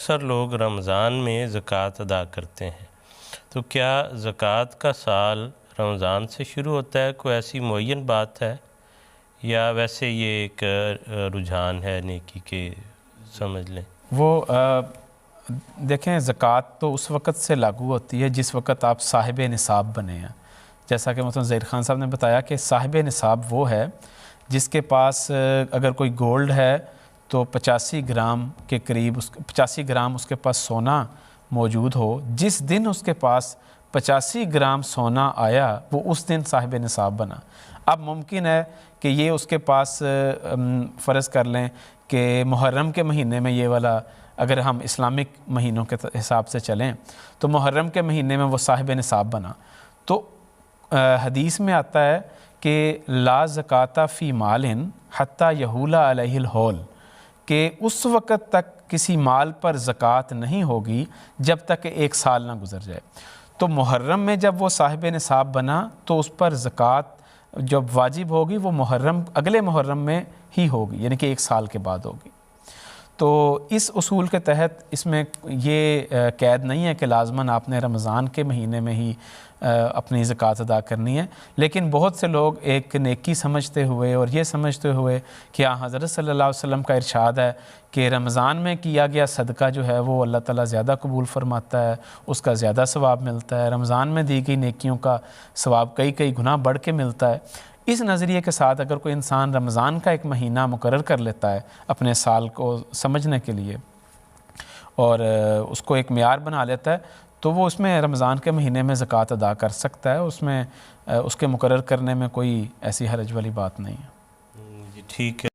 अक्सर लोग रमज़ान में ज़क़़त अदा करते हैं। तो क्या ज़क़़त का साल रमज़ान से शुरू होता है? कोई ऐसी मुन बात है? या वैसे ये एक रुझान है नेकी के समझ लें। वो आ, देखें ज़क़़त तो उस वक़्त से लागू होती है जिस वक़्त आप साहिब निसाब बने हैं। जैसा कि मतलब ज़ैर ख़ान साहब ने बताया कि साहिब निसाब वो है जिसके पास अगर कोई गोल्ड है तो पचासी ग्राम के करीब उस, पचासी ग्राम उसके पास सोना मौजूद हो। जिस दिन उसके पास पचासी ग्राम सोना आया, वो उस दिन साहिब निसाब बना। अब मुमकिन है कि ये उसके पास फ़र्ज़ कर लें कि मुहर्रम के महीने में ये वाला, अगर हम इस्लामिक महीनों के हिसाब से चलें तो मुहर्रम के महीने में वो साहिब निसाब बना। तो हदीस में आता है कि ला ज़क़ाता फ़ी मालिन हत्ता यहूला अलहिल हौल। कि उस वक़्त तक किसी माल पर ज़क़़त नहीं होगी जब तक एक साल ना गुज़र जाए। तो मुहर्रम में जब वो साहिब निसाब बना तो उस पर ज़क़़त जब वाजिब होगी, वो मुहर्रम, अगले मुहर्रम में ही होगी, यानी कि एक साल के बाद होगी। तो इस उसूल के तहत इसमें ये कैद नहीं है कि लाजमन आपने रमज़ान के महीने में ही अपनी ज़क़़त अदा करनी है। लेकिन बहुत से लोग एक नेकी समझते हुए और ये समझते हुए कि हाँ हज़रत अलैहि वसल्लम का इरशाद है कि रमज़ान में किया गया सदका जो है वो अल्लाह ताला ज़्यादा कबूल फरमाता है, उसका ज़्यादा सवाब मिलता है। रमज़ान में दी गई नेकियों का सवाब कई कई गुना बढ़ के मिलता है। इस नज़रिए के साथ अगर कोई इंसान रमज़ान का एक महीना मुकर कर लेता है अपने साल को समझने के लिए और उसको एक मैार बना लेता है तो वो उसमें रमज़ान के महीने में ज़क़़त अदा कर सकता है। उसमें उसके मुकर करने में कोई ऐसी हरज वाली बात नहीं है। ठीक है।